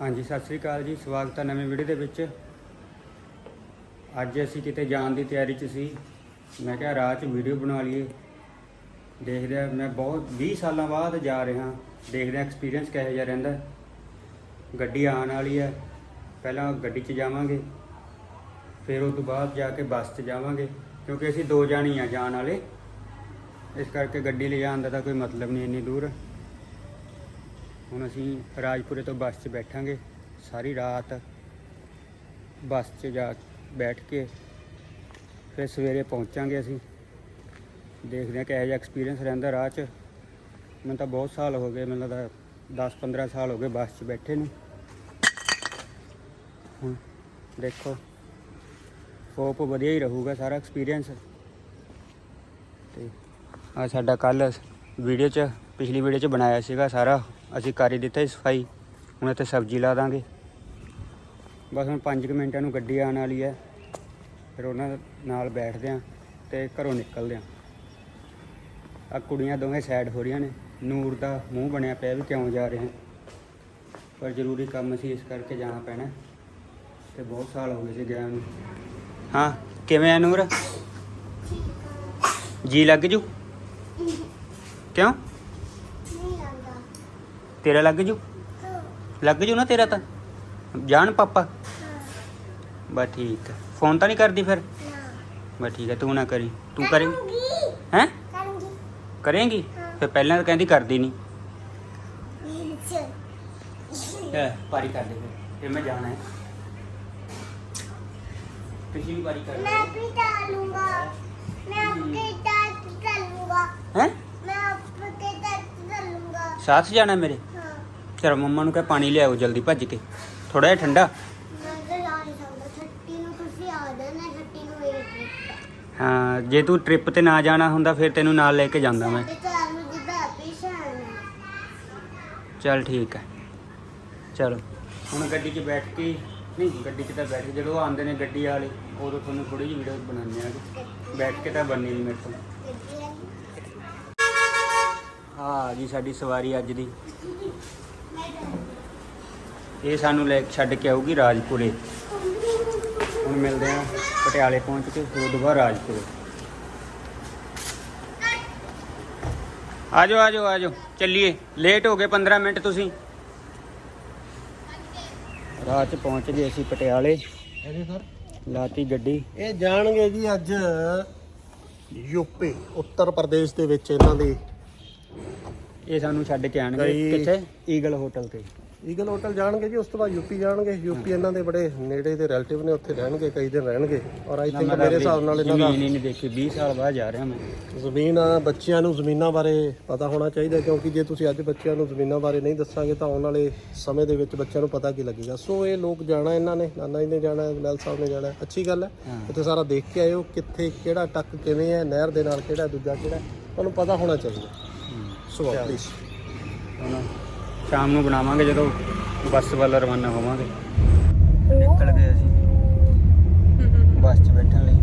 ਹਾਂਜੀ, ਸਤਿ ਸ੍ਰੀ ਅਕਾਲ ਜੀ। ਸਵਾਗਤ ਹੈ ਨਵੀਂ ਵੀਡੀਓ ਦੇ ਵਿੱਚ। ਅੱਜ ਅਸੀਂ ਕਿਤੇ ਜਾਣ ਦੀ ਤਿਆਰੀ 'ਚ ਸੀ। ਮੈਂ ਕਿਹਾ ਰਾਹ 'ਚ ਵੀਡੀਓ ਬਣਾ ਲਈਏ। ਦੇਖਦੇ ਆ, ਮੈਂ ਬਹੁਤ 20 ਸਾਲਾਂ ਬਾਅਦ ਜਾ ਰਿਹਾ। ਦੇਖਦੇ ਆ ਐਕਸਪੀਰੀਅੰਸ ਕਿਹੋ ਜਿਹਾ ਰਹਿੰਦਾ। ਗੱਡੀ ਆਉਣ ਵਾਲੀ ਹੈ ਪਹਿਲਾਂ ਗੱਡੀ 'ਚ ਜਾਵਾਂਗੇ। ਫਿਰ ਉਸ ਤੋਂ ਬਾਅਦ ਜਾ ਕੇ ਬੱਸ 'ਚ ਜਾਵਾਂਗੇ। ਕਿਉਂਕਿ ਅਸੀਂ ਦੋ ਜਾਣੀ ਆ ਜਾਣ ਵਾਲੇ। ਇਸ ਕਰਕੇ ਗੱਡੀ ਲੈ ਜਾਣ ਦਾ ਤਾਂ ਕੋਈ ਮਤਲਬ ਨਹੀਂ, ਇੰਨੀ ਦੂਰ। ਹੁਣ ਅਸੀਂ ਰਾਜਪੁਰੇ ਤੋਂ ਬੱਸ 'ਚ ਬੈਠਾਂਗੇ। ਸਾਰੀ ਰਾਤ ਬੱਸ 'ਚ ਜਾ ਬੈਠ ਕੇ ਫਿਰ ਸਵੇਰੇ ਪਹੁੰਚਾਂਗੇ ਅਸੀਂ। ਦੇਖਦੇ ਹਾਂ ਕਿਹੋ ਜਿਹਾ ਐਕਸਪੀਰੀਅੰਸ ਰਹਿੰਦਾ ਰਾਹ 'ਚ। ਮੈਨੂੰ ਤਾਂ ਬਹੁਤ ਸਾਲ ਹੋ ਗਏ, ਮੈਨੂੰ ਲੱਗਦਾ 10-15 ਸਾਲ ਹੋ ਗਏ ਬੱਸ 'ਚ ਬੈਠੇ ਨੂੰ। ਹੁਣ ਦੇਖੋ ਹੋਪ ਵਧੀਆ ਹੀ ਰਹੂਗਾ ਸਾਰਾ ਐਕਸਪੀਰੀਅੰਸ ਤੇ ਆ ਸਾਡਾ ਕੱਲ ਵੀਡੀਓ 'ਚ ਪਿਛਲੀ ਵੀਡੀਓ 'ਚ ਬਣਾਇਆ ਸੀਗਾ ਸਾਰਾ। ਅਸੀਂ ਕਰ ਹੀ ਦਿੱਤਾ ਸੀ ਸਫ਼ਾਈ। ਹੁਣ ਇੱਥੇ ਸਬਜ਼ੀ ਲਾ ਦਾਂਗੇ। ਬਸ ਹੁਣ 5 ਮਿੰਟਾਂ ਨੂੰ ਗੱਡੀ ਆਉਣ ਵਾਲੀ ਹੈ। ਫਿਰ ਉਹਨਾਂ ਨਾਲ ਬੈਠਦੇ ਆਂ ਤੇ ਘਰੋਂ ਨਿਕਲਦੇ ਆਂ ਆ ਕੁੜੀਆਂ ਦੋਵੇਂ ਸਾਈਡ ਹੋ ਰਹੀਆਂ ਨੇ। ਨੂਰ ਦਾ ਮੂੰਹ ਬਣਿਆ ਪਿਆ ਵੀ ਕਿਉਂ ਜਾ ਰਹੇ ਹਾਂ ਪਰ ਜ਼ਰੂਰੀ ਕੰਮ ਸੀ ਇਸ ਕਰਕੇ ਜਾਣਾ ਪੈਣਾ ਤੇ ਬਹੁਤ ਸਾਲ ਹੋ ਗਏ ਸੀ ਗਿਆ ਨੂੰ। ਹਾਂ, ਕਿਵੇਂ ਆ ਨੂਰ? ਜੀ ਲੱਗ ਜੂ? ਕਿਉਂ? ਤੇਰਾ ਲੱਗ ਜੂ? ਲੱਗ ਜੂ ਨਾ ਤੇਰਾ ਤਾਂ? ਜਾਣ ਪਾਪਾ? ਬਸ ਠੀਕ ਫੋਨ ਤਾਂ ਨਹੀਂ ਕਰਦੀ ਫਿਰ? ਬਸ ਠੀਕ ਹੈ ਤੂੰ ਨਾ ਕਰੀ। ਤੂੰ ਕਰੇ? ਹੈ? ਕਰੇਂਗੀ? ਫਿਰ ਪਹਿਲਾਂ ਤਾਂ ਕਹਿੰਦੀ ਕਰਦੀ ਨਹੀਂ। ਪਾਰੀ ਕਰ ਦੇ ਫਿਰ। ਮੈਂ ਜਾਣਾ ਹੈ। ਤੁਸੀਂ ਵੀ ਪਾਰੀ ਕਰ ਮੈਂ ਵੀ ਟਾਲੂੰਗਾ ਮੈਂ ਹੈ? ਮੈਂ ਆਪਕੇ ਟਾਟ ਟਾਲੂੰਗਾ ਸਾਥ ਜਾਣਾ ਮੇਰੇ? ਸ਼ਰਮ ਮੰਮਾ ਨੂੰ ਕਹੇ ਪਾਣੀ ਲਿਆਓ ਜਲਦੀ ਭੱਜ ਕੇ। ਥੋੜਾ ਜਿਹਾ ਠੰਡਾ। ਹਾਂ ਜੇ ਤੂੰ ਟ੍ਰਿਪ ਤੇ ਨਾ ਜਾਣਾ ਹੁੰਦਾ ਫਿਰ ਤੈਨੂੰ ਨਾਲ ਲੈ ਕੇ ਜਾਂਦਾ ਮੈਂ। ਚੱਲ ਠੀਕ ਹੈ ਚਲੋ। ਹੁਣ ਗੱਡੀ 'ਚ ਬੈਠ ਕੇ ਨਹੀਂ ਗੱਡੀ 'ਚ ਤਾਂ ਬੈਠ ਕੇ ਜਦੋਂ ਆਉਂਦੇ ਨੇ ਗੱਡੀ ਵਾਲੇ ਉਦੋਂ ਤੁਹਾਨੂੰ ਥੋੜੀ ਜਿਹੀ ਵੀਡੀਓ ਬਣਾਉਂਦੇ ਆ। ਬੈਠ ਕੇ ਤਾਂ ਬਣਨੀ ਨਹੀਂ ਮੇਰੇ ਤੋਂ। ਗੱਡੀ ਹਾਂ ਜੀ ਸਾਡੀ ਸਵਾਰੀ ਅੱਜ ਦੀ। ਇਹ ਸਾਨੂੰ ਲੈ ਛੱਡ ਕੇ ਆਊਗੀ ਰਾਜਪੁਰੇ। ਹੁਣ ਮਿਲਦੇ ਆ ਪਟਿਆਲੇ ਪਹੁੰਚ ਕੇ ਫਿਰ ਬਾਅਦ ਰਾਜਪੁਰੇ। ਆਜੋ ਆਜੋ ਆਜੋ ਚੱਲੀਏ। ਲੇਟ ਹੋ ਗਏ 15 ਮਿੰਟ ਤੁਸੀਂ। ਰਾਤ ਚ ਪਹੁੰਚ ਗਏ ਅਸੀਂ ਪਟਿਆਲੇ। ਸਰ। ਲਾਤੀ ਗੱਡੀ। ਇਹ ਜਾਣਗੇ ਜੀ ਅੱਜ ਯੂਪੀ ਉੱਤਰ ਪ੍ਰਦੇਸ਼ ਦੇ ਵਿੱਚ ਇਹਨਾਂ ਦੀ। ਇਹ ਸਾਨੂੰ ਛੱਡ ਕੇ ਆਣਗੇ। ਕਿੱਥੇ? ਈਗਲ ਹੋਟਲ ਤੇ। ਈਗਲ ਹੋਟਲ ਜਾਣਗੇ ਜੀ ਉਸ ਤੋਂ ਬਾਅਦ ਯੂਪੀ ਜਾਣਗੇ। ਯੂਪੀ ਇਹਨਾਂ ਦੇ ਬੜੇ ਨੇੜੇ ਦੇ ਰਿਲੇਟਿਵ ਨੇ ਉੱਥੇ ਰਹਿਣਗੇ ਕਈ ਦਿਨ ਰਹਿਣਗੇ। ਔਰ ਆਈ ਥਿੰਕ ਮੇਰੇ ਹਿਸਾਬ ਨਾਲ ਇਹਨਾਂ ਦਾ ਜ਼ਮੀਨ ਹੀ ਨਹੀਂ ਦੇਖੀ 20 ਸਾਲ ਬਾਅਦ ਜਾ ਰਿਹਾ ਮੈਂ। ਜ਼ਮੀਨ ਬੱਚਿਆਂ ਨੂੰ ਜ਼ਮੀਨਾਂ ਬਾਰੇ ਪਤਾ ਹੋਣਾ ਚਾਹੀਦਾ ਕਿਉਂਕਿ ਜੇ ਤੁਸੀਂ ਅੱਜ ਬੱਚਿਆਂ ਨੂੰ ਜ਼ਮੀਨਾਂ ਬਾਰੇ ਨਹੀਂ ਦੱਸਾਂਗੇ ਤਾਂ ਆਉਣ ਵਾਲੇ ਸਮੇਂ ਦੇ ਵਿੱਚ ਬੱਚਿਆਂ ਨੂੰ ਪਤਾ ਕੀ ਲੱਗੇਗਾ। ਸੋ ਇਹ ਲੋਕ ਜਾਣਾ ਇਹਨਾਂ ਨੇ ਨਾਨਾ ਜੀ ਨੇ ਜਾਣਾ ਬਲੈਲ ਸਾਹਿਬ ਨੇ ਜਾਣਾ ਅੱਛੀ ਗੱਲ ਹੈ। ਉੱਥੇ ਸਾਰਾ ਦੇਖ ਕੇ ਆਇਓ ਕਿੱਥੇ ਕਿਹੜਾ ਟੱਕ ਕਿਵੇਂ ਹੈ ਨਹਿਰ ਦੇ ਨਾਲ ਕਿਹੜਾ ਦੂਜਾ ਕਿਹੜਾ ਤੁਹਾਨੂੰ ਪਤਾ ਹੋਣਾ ਚਾਹੀਦਾ। ਸੋ। ਪਲੀਜ਼ ਸ਼ਾਮ ਨੂੰ ਬਣਾਵਾਂਗੇ ਜਦੋਂ ਬੱਸ ਵੱਲ ਰਵਾਨਾ ਹੋਵਾਂਗੇ। ਨਿਕਲ ਗਏ ਅਸੀਂ। ਬੱਸ 'ਚ ਬੈਠਣ ਲਈ।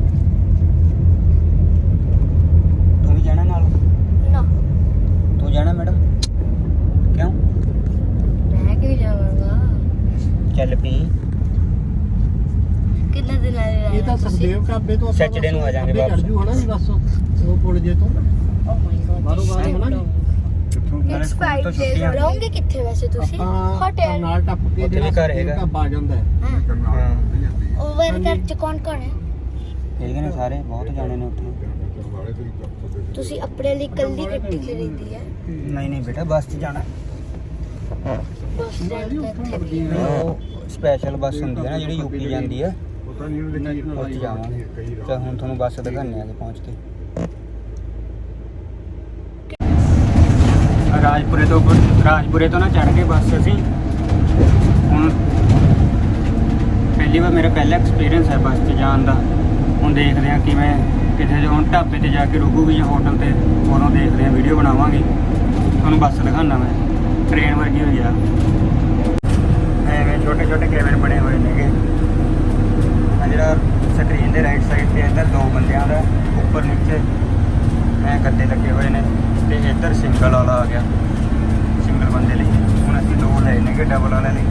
ਤੂੰ ਵੀ ਜਾਣਾ ਨਾਲ? ਨਾ। ਤੂੰ ਜਾਣਾ ਮੈਡਮ? ਕਿਉਂ? ਮੈਂ ਕਿਉਂ ਜਾਵਾਂਗਾ? ਚੱਲ ਪੀ। ਕਿੰਨੇ ਦਿਨ ਆ ਰਹੇ ਇਹ ਤਾਂ ਸੁਖਦੇਵ ਢਾਬੇ ਤੋਂ Saturday ਨੂੰ ਆ ਜਾਾਂਗੇ ਵਾਪਸ। ਚੜ੍ਹ ਜੂ ਜੀ ਬਸ। ਉਹ ਪੁਲ ਜੇ ਤੋਂ ਓ ਮਾਈ ਗॉड ਬਾਹਰੋਂ ਬਾਹਰ ਹੋਣਾ ਜੀ ਨਾਲੇ ਸਕੂਲ ਤੋਂ ਛੁੱਟੀਆਂ ਰਹੋਗੇ ਕਿੱਥੇ ਵੈਸੇ ਤੁਸੀਂ? ਹੋਟਲ ਨਾਲ ਟੱਪ ਕੇ ਜਿਹੜਾ ਘਰ ਹੈਗਾ। ਢਾਬਾ ਆ ਜਾਂਦਾ ਹੈ। ਹਾਂ। ਓਵਰ ਘਰ ਚ ਕੌਣ ਕੌਣ ਹੈ? ਠੀਕ ਨੇ ਸਾਰੇ ਬਹੁਤ ਜਾਣੇ ਨੇ ਉੱਥੇ। ਤੁਸੀਂ ਆਪਣੇ ਲਈ ਕੱਲੀ ਗੱਡੀ ਖਰੀਦੀ ਹੈ? ਨਹੀਂ ਨਹੀਂ ਬੇਟਾ ਬੱਸ 'ਚ ਜਾਣਾ। ਬੱਸ ਉਹ ਸਪੈਸ਼ਲ ਬੱਸ ਹੁੰਦੀ ਹੈ ਨਾ ਜਿਹੜੀ ਯੂਪੀ ਜਾਂਦੀ ਹੈ ਉੱਥੇ ਜਾਵਾਂਗੇ। ਤੇ ਹੁਣ ਤੁਹਾਨੂੰ ਬੱਸ ਦਿਖਾਣੇ ਆ ਪਹੁੰਚ ਕੇ। ਰਾਜਪੁਰੇ ਤੋਂ ਰਾਜਪੁਰੇ ਤੋਂ ਨਾ ਚੜ ਕੇ ਬੱਸ ਅਸੀਂ ਹੁਣ ਪਹਿਲੀ ਵਾਰ ਮੇਰਾ ਪਹਿਲਾ ਐਕਸਪੀਰੀਅੰਸ ਹੈ ਬੱਸ 'ਚ ਜਾਣ ਦਾ। ਹੁਣ ਦੇਖਦੇ ਹਾਂ ਕਿਵੇਂ ਕਿਤੇ ਜੇ, ਹੁਣ ਢਾਬੇ ਤੇ ਜਾ ਕੇ ਰੁਕੂਗੀ ਜਾਂ ਹੋਟਲ ਤੇ, ਉਦੋਂ ਦੇਖਦੇ ਹਾਂ ਵੀਡੀਓ ਬਣਾਵਾਂਗੇ। ਤੁਹਾਨੂੰ ਬੱਸ ਦਿਖਾਣਾ ਮੈਂ। ਟ੍ਰੇਨ ਵਰਗੀ ਹੋਈ ਆ। ਐਵੇਂ ਛੋਟੇ ਛੋਟੇ ਕੈਮਰੇ ਬਣੇ ਹੋਏ ਨੇਗੇ। ਆ ਜਿਹੜਾ ਸਕਰੀਨ ਦੇ ਰਾਈਟ ਸਾਈਡ ਤੇ ਇੱਧਰ ਦੋ ਬੰਦਿਆਂ ਦਾ ਉੱਪਰ ਨੀਚੇ ਐ ਗੱਦੇ ਲੱਗੇ ਹੋਏ ਨੇ। ਤੇ ਇੱਧਰ ਸਿੰਗਲ ਵਾਲਾ ਆ ਗਿਆ। ਸਿੰਗਲ ਬੰਦੇ ਲਈ। ਹੁਣ ਅਸੀਂ ਦੋ ਲੈ ਨੇਗੇ ਡਬਲ ਵਾਲੇ ਲਈ।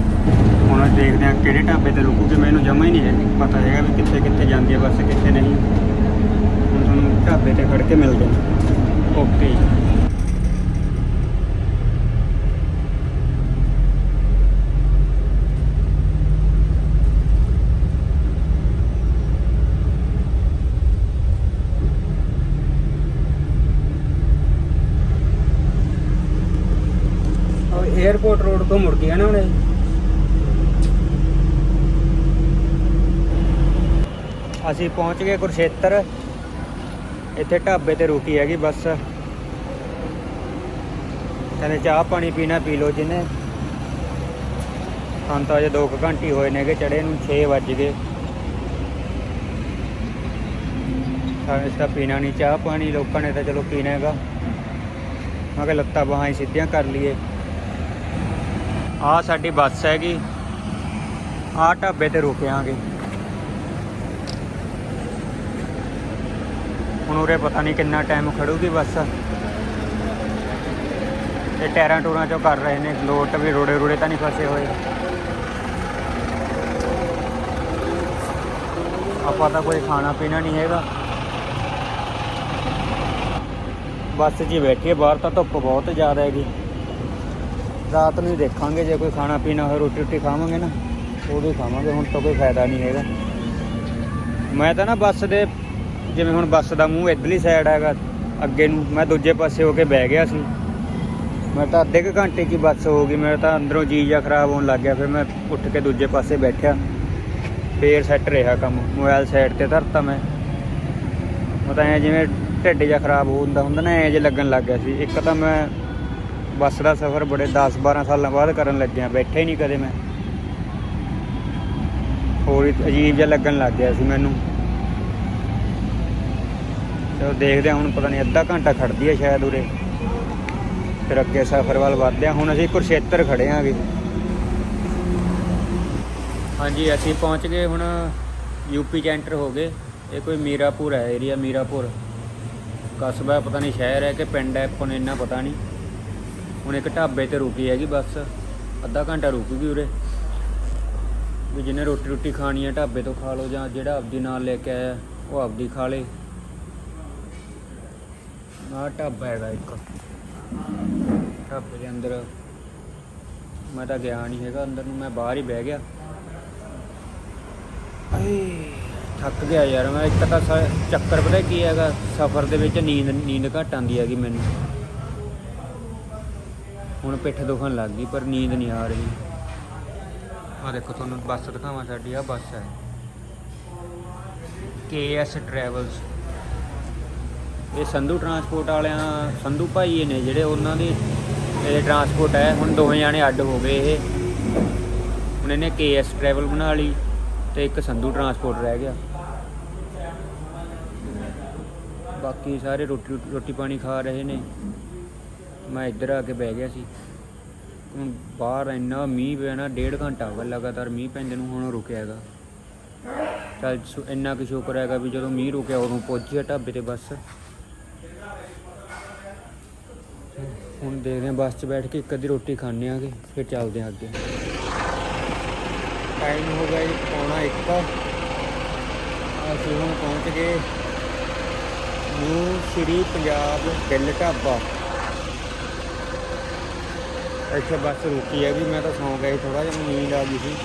ਹੁਣ ਦੇਖਦੇ ਹਾਂ ਕਿਹੜੇ ਢਾਬੇ ਤੇ ਰੁਕੂਗੇ। ਮੈਨੂੰ ਜਮਾ ਹੀ ਨਹੀਂ ਹੈ। ਪਤਾ ਹੈਗਾ ਵੀ ਕਿੱਥੇ ਕਿੱਥੇ ਜਾਂਦੀ ਹੈ ਬੱਸ, ਕਿੱਥੇ ਨਹੀਂ। ਹੁਣ ਤੁਹਾਨੂੰ ਢਾਬੇ ਤੇ ਖੜ ਕੇ ਮਿਲਦੇ ਹਾਂ ਓਕੇ ਜੀ ਉਹ 에어ਪੋਰਟ ਰੋਡ ਤੋਂ ਮੁੜ ਗਿਆ ਨਾ ਅਸੀਂ ਪਹੁੰਚ ਗਏ ਕੁਰਸ਼ੇਤਰ ਇੱਥੇ ਢਾਬੇ ਤੇ ਰੁਕੀ ਹੈਗੀ ਬੱਸ। ਕਹਿੰਦੇ ਚਾਹ ਪਾਣੀ ਪੀਣਾ ਪੀ ਲਓ ਜਿਹਨੇ ਹਾਂ ਤਾਂ ਅਜੇ 2 ਘੰਟੇ ਹੋਏ ਨੇਗੇ ਚੜੇ ਨੂੰ 6 ਵੱਜ ਗਏ। ਸਾਨੂੰ ਇਸ ਦਾ ਪੀਣਾ ਨਹੀਂ, ਚਾਹ ਪਾਣੀ, ਲੋਕਾਂ ਨੇ ਤਾਂ ਚਲੋ ਪੀਣਾ ਹੈਗਾ। ਮੈਂ ਕਿਹਾ ਲੱਤਾਂ ਬਾਹਾਂ ਹੀ ਸਿੱਧੀਆਂ ਕਰ ਲਈਏ। ਆਹ ਸਾਡੀ ਬੱਸ ਹੈਗੀ। ਆਹ ਢਾਬੇ ਤੇ ਰੁਕਿਆਂਗੇ। ਹੁਣ ਉਰੇ ਪਤਾ ਨਹੀਂ ਕਿੰਨਾ ਟਾਈਮ ਖੜੂਗੀ ਬੱਸ। ਤੇ ਟੈਰਾਂ ਟੂਰਾਂ ਚੋਂ ਕਰ ਰਹੇ ਨੇ। ਲੋਟ ਵੀ ਰੋੜੇ ਰੋੜੇ ਤਾਂ ਨਹੀਂ ਫਸੇ ਹੋਏ। ਆਪਾਂ ਤਾਂ ਕੋਈ ਖਾਣਾ ਪੀਣਾ ਨਹੀਂ ਹੈਗਾ। ਬੱਸ 'ਚ ਬੈਠੀਏ, ਬਾਹਰ ਤਾਂ ਧੁੱਪ ਬਹੁਤ ਜ਼ਿਆਦਾ ਹੈਗੀ। ਰਾਤ ਨੂੰ ਹੀ ਦੇਖਾਂਗੇ, ਜੇ ਕੋਈ ਖਾਣਾ ਪੀਣਾ ਹੋਵੇ ਰੋਟੀ ਰੋਟੀ ਖਾਵਾਂਗੇ ਨਾ, ਉਦੋਂ ਖਾਵਾਂਗੇ, ਹੁਣ ਤਾਂ ਕੋਈ ਫਾਇਦਾ ਨਹੀਂ ਹੈਗਾ। ਮੈਂ ਤਾਂ ਨਾ ਬੱਸ ਦੇ, ਜਿਵੇਂ ਹੁਣ ਬੱਸ ਦਾ ਮੂੰਹ ਇਧਰਲੀ ਸਾਈਡ ਹੈਗਾ, ਅੱਗੇ ਨੂੰ ਮੈਂ ਦੂਜੇ ਪਾਸੇ ਹੋ ਕੇ ਬਹਿ ਗਿਆ ਸੀ। ਮੈਂ ਤਾਂ ਅੱਧੇ ਕੁ ਘੰਟੇ ਕੀ ਬੱਸ ਹੋ ਗਈ, ਮੇਰਾ ਤਾਂ ਅੰਦਰੋਂ ਜੀ ਜਾ ਖਰਾਬ ਹੋਣ ਲੱਗ ਗਿਆ, ਫਿਰ ਮੈਂ ਉੱਠ ਕੇ ਦੂਜੇ ਪਾਸੇ ਬੈਠਿਆ। ਫੇਰ ਸੈੱਟ ਰਿਹਾ ਕੰਮ ਮੋਬਾਈਲ ਸਾਈਡ ਤੇ ਧਰਤਾ ਮੈਂ। ਉਹ ਤਾਂ ਐਂ ਜਿਵੇਂ ਢਿੱਡ ਜਿਹਾ ਖਰਾਬ ਹੁੰਦਾ ਹੁੰਦਾ ਨਾ ਐਂ ਜੇ ਲੱਗਣ ਲੱਗ ਗਿਆ ਸੀ। ਇੱਕ ਤਾਂ ਮੈਂ ਬੱਸ ਦਾ ਸਫ਼ਰ ਬੜੇ 10 12 ਸਾਲਾਂ ਬਾਅਦ ਕਰਨ ਲੱਗਿਆ ਬੈਠਾ ਹੀ ਨਹੀਂ ਕਦੇ ਮੈਂ। ਹੋਰ ਅਜੀਬ ਜਿਹਾ ਲੱਗਣ ਲੱਗ ਗਿਆ ਸੀ ਮੈਨੂੰ। ਚਲੋ ਦੇਖਦੇ ਹਾਂ ਹੁਣ ਪਤਾ ਨਹੀਂ ਅੱਧਾ ਘੰਟਾ ਖੜਦੀ ਹੈ ਸ਼ਾਇਦ ਉਰੇ। ਫਿਰ ਅੱਗੇ ਸਫ਼ਰ ਵੱਲ ਵਧਦੇ ਹਾਂ। ਹੁਣ ਅਸੀਂ ਕੁਰਸ਼ੇਤਰ ਖੜੇ ਆਂਗੇ ਹਾਂਜੀ, ਅਸੀਂ ਪਹੁੰਚ ਗਏ ਹੁਣ ਯੂਪੀ ਚ ਐਂਟਰ ਹੋ ਗਏ। ਇਹ ਕੋਈ ਮੀਰਾਪੁਰ ਹੈ ਏਰੀਆ ਮੀਰਾਪੁਰ। ਕਸਬਾ ਪਤਾ ਨਹੀਂ ਸ਼ਹਿਰ ਹੈ ਕਿ ਪਿੰਡ ਹੈ, ਆਪਾਂ ਨੂੰ ਇੰਨਾ ਪਤਾ ਨਹੀਂ। ਹੁਣ ਇੱਕ ਢਾਬੇ ਤੇ ਰੁਕੀ ਹੈਗੀ ਬੱਸ ਅੱਧਾ ਘੰਟਾ ਰੁਕੂਗੀ ਉਰੇ। ਵੀ ਜਿਹਨੇ ਰੋਟੀ ਰੋਟੀ ਖਾਣੀ ਹੈ ਢਾਬੇ ਤੋਂ ਖਾ ਲਓ ਜਾਂ ਜਿਹੜਾ ਆਪਦੀ ਨਾਲ ਲੈ ਕੇ ਆਇਆ ਉਹ ਆਪਦੀ ਖਾ ਲੇ। ਆਹ ਢਾਬਾ ਹੈਗਾ ਇੱਕ। ਢਾਬੇ ਦੇ ਅੰਦਰ ਮੈਂ ਤਾਂ ਗਿਆ ਨਹੀਂ ਹੈਗਾ ਅੰਦਰ ਨੂੰ ਮੈਂ ਬਾਹਰ ਹੀ ਬਹਿ ਗਿਆ। ਥੱਕ ਗਿਆ ਯਾਰ ਮੈਂ ਇੱਕ ਤਾਂ ਚੱਕਰ ਪਤਾ ਕੀ ਹੈਗਾ ਸਫ਼ਰ ਦੇ ਵਿੱਚ ਨੀਂਦ ਨੀਂਦ ਘੱਟ ਆਉਂਦੀ ਹੈਗੀ ਮੈਨੂੰ। ਹੁਣ ਪਿੱਠ ਦੁਖਣ ਲੱਗ ਗਈ ਪਰ ਨੀਂਦ ਨਹੀਂ ਆ ਰਹੀ। ਆ ਦੇਖੋ ਤੁਹਾਨੂੰ ਬੱਸ ਦਿਖਾਵਾਂ ਸਾਡੀ ਆ ਬੱਸ ਹੈ। KS ਟਰੈਵਲਸ ਇਹ ਸੰਧੂ ਟਰਾਂਸਪੋਰਟ ਵਾਲਿਆਂ ਸੰਧੂ ਭਾਈ ਨੇ ਜਿਹੜੇ ਉਹਨਾਂ ਦੀ ਇਹ ਟਰਾਂਸਪੋਰਟ ਹੈ ਹੁਣ ਦੋਵੇਂ ਜਾਣੇ ਅੱਡ ਹੋ ਗਏ ਇਹ। ਹੁਣ ਇਹਨੇ KS ਟਰੈਵਲ ਬਣਾ ਲਈ ਤੇ ਇੱਕ ਸੰਧੂ ਟਰਾਂਸਪੋਰਟ ਰਹਿ ਗਿਆ। ਬਾਕੀ ਸਾਰੇ ਰੋਟੀ ਰੋਟੀ ਪਾਣੀ ਖਾ ਰਹੇ ਨੇ। ਮੈਂ ਇੱਧਰ ਆ ਕੇ ਬਹਿ ਗਿਆ ਸੀ। ਹੁਣ ਬਾਹਰ ਇੰਨਾ ਮੀਂਹ ਪਿਆ ਨਾ, ਡੇਢ ਘੰਟਾ ਹੋ ਗਿਆ ਲਗਾਤਾਰ ਮੀਂਹ ਪੈਂਦੇ ਨੂੰ ਹੁਣ ਰੁਕਿਆ ਹੈਗਾ। ਚੱਲ ਇੰਨਾ ਕੁ ਸ਼ੁਕਰ ਹੈਗਾ ਵੀ ਜਦੋਂ ਮੀਂਹ ਰੁਕਿਆ ਉਦੋਂ ਪਹੁੰਚੀ ਢਾਬੇ ਤੇ ਬੱਸ। ਹੁਣ ਦੇਖਦੇ ਹਾਂ ਬੱਸ 'ਚ ਬੈਠ ਕੇ ਇੱਕ ਅੱਧੀ ਰੋਟੀ ਖਾਣੇ ਆਗੇ, ਫਿਰ ਚੱਲਦੇ ਹਾਂ ਅੱਗੇ। ਟਾਈਮ ਹੋ ਗਿਆ ਜੀ, ਪੌਣਾ ਇੱਕ। ਅਸੀਂ ਹੁਣ ਪਹੁੰਚ ਗਏ। ਨਿਊ ਸ਼੍ਰੀ ਪੰਜਾਬ ਦਿਲ ਢਾਬਾ। ਇੱਥੇ ਬੱਸ ਰੁਕੀ ਹੈ ਵੀ ਮੈਂ ਤਾਂ ਸੌਂ ਗਿਆ ਥੋੜਾ ਜਿਹਾ ਮੈਨੂੰ ਨੀਂਦ ਆ ਗਈ ਸੀ।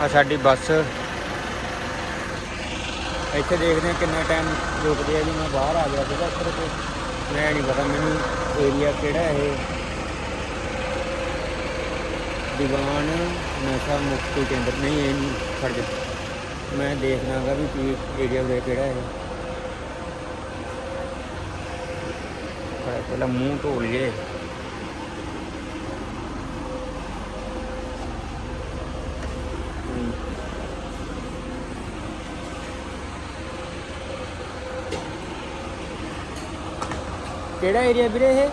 ਆ ਸਾਡੀ ਬੱਸ। ਇੱਥੇ ਦੇਖਦੇ ਹਾਂ ਕਿੰਨਾ ਟਾਈਮ ਰੁਕਦੇ ਆ ਜੀ, ਮੈਂ ਬਾਹਰ ਆ ਗਿਆ ਸੀਗਾ ਇੱਧਰ ਤੇ। ਮੈਂ ਨਹੀਂ ਪਤਾ, ਮੈਨੂੰ ਏਰੀਆ ਕਿਹੜਾ ਹੈ ਇਹ? ਦੀਵਾਨ, ਨਸ਼ਾ ਮੁਕਤੀ ਕੇਂਦਰ। ਨਹੀਂ, ਇਹ ਨਹੀਂ ਖੜ ਜਾ ਮੈਂ ਦੇਖਣਾਗਾ ਵੀ ਕੀ ਏਰੀਆ ਉਰੇ ਕਿਹੜਾ ਹੈ पहले मुँह तो ઓળીએ केड़ा एरिया भी है?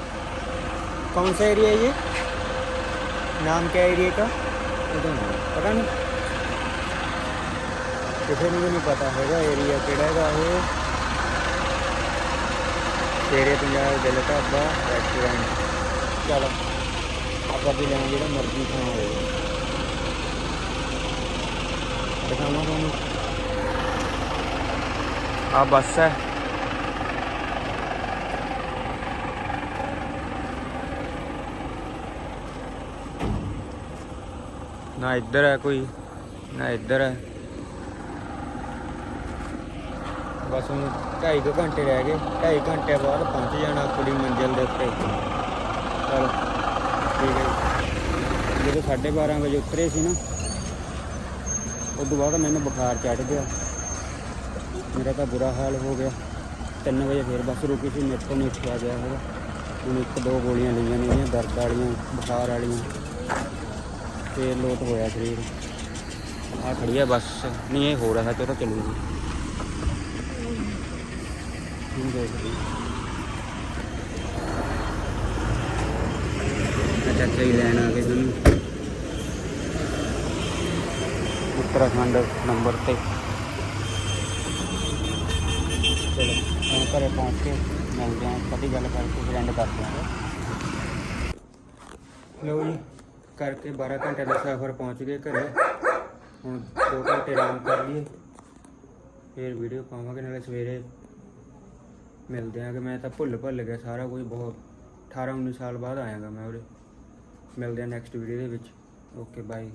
कौन सा एरिया ये? नाम क्या एरिया का? पता नहीं। तो फिर मुझे नहीं पता है एरिया केड़ा का है? ਸ਼ੇਰੇ ਪੰਜਾਬ ਦਿਲ ਢਾਬਾ ਰੈਸਟੋਰੈਂਟ ਚਲੋ, ਆਪਾਂ ਵੀ ਲੈਣ ਜਿਹੜਾ ਮਰਜ਼ੀ ਥਾਂ ਹੋਵੇ। ਦਿਖਾਵਾਂ ਤੁਹਾਨੂੰ। ਆ ਬੱਸ ਹੈ। ਨਾ ਇੱਧਰ ਹੈ ਕੋਈ, ਨਾ ਇੱਧਰ ਹੈ। ਬਸ ਹੁਣ ਢਾਈ ਕੁ ਘੰਟੇ ਰਹਿ ਗਏ। ਢਾਈ ਘੰਟੇ ਬਾਅਦ ਪਹੁੰਚ ਜਾਣਾ ਆਪਣੀ ਮੰਜ਼ਿਲ ਦੇ ਉੱਤੇ। ਚਲੋ, ਠੀਕ ਹੈ ਜੀ। ਜਦੋਂ 12:30 ਵਜੇ ਉਤਰੇ ਸੀ ਨਾ ਉਸ ਤੋਂ ਬਾਅਦ ਮੈਨੂੰ ਬੁਖਾਰ ਚੜ ਗਿਆ। ਮੇਰਾ ਤਾਂ ਬੁਰਾ ਹਾਲ ਹੋ ਗਿਆ। 3 ਵਜੇ ਫਿਰ ਬੱਸ ਰੁਕੀ ਸੀ, ਮੇਰੇ ਤੋਂ ਨਹੀਂ ਉੱਠਿਆ ਗਿਆ ਹੈਗਾ। ਹੁਣ ਇੱਕ ਦੋ ਗੋਲੀਆਂ ਲਈਆਂ ਨੇ ਦਰਦ ਵਾਲੀਆਂ, ਬੁਖਾਰ ਵਾਲੀਆਂ। ਤੇ ਲੋਟ ਹੋਇਆ ਸਰੀਰ। ਆ ਖੜੀ ਆ ਬੱਸ। ਨਹੀਂ, ਇਹ ਹੋ ਰਿਹਾ ਤੇ ਉਹ ਤਾਂ ਚੱਲੂਗੀ। ਹੁਣ ਦੇਖ ਲਈ ਆ ਚਾਚਾ ਹੀ ਲੈਣ ਆ ਗਏ ਸਾਨੂੰ ਉੱਤਰਾਖੰਡ ਨੰਬਰ ਤੇ ਚਲੋ ਹੁਣ ਘਰੇ ਪਹੁੰਚ ਕੇ ਮਿਲਦੇ ਹਾਂ ਕਦੀ ਗੱਲ ਕਰਕੇ ਫਿਰ ਐਂਡ ਕਰਦੇ ਹਾਂ ਲਓ ਜੀ ਕਰਕੇ 12 ਘੰਟੇ ਦਾ ਸਫ਼ਰ ਪਹੁੰਚ ਗਏ ਘਰੇ ਹੁਣ 2 ਘੰਟੇ ਆਰਾਮ ਕਰ ਲਈਏ। ਫਿਰ ਵੀਡੀਓ ਪਾਵਾਂਗੇ, ਨਾਲੇ ਸਵੇਰੇ ਮਿਲਦੇ ਆਂਗੇ ਮੈਂ ਤਾਂ ਭੁੱਲ ਭੁੱਲ ਗਿਆ ਸਾਰਾ ਕੁਝ ਬਹੁਤ 18 19 ਸਾਲ ਬਾਅਦ ਆਇਆਗਾ ਮੈਂ ਉਰੇ। ਮਿਲਦੇ ਆ ਨੈਕਸਟ ਵੀਡੀਓ ਦੇ ਵਿੱਚ। Okay bye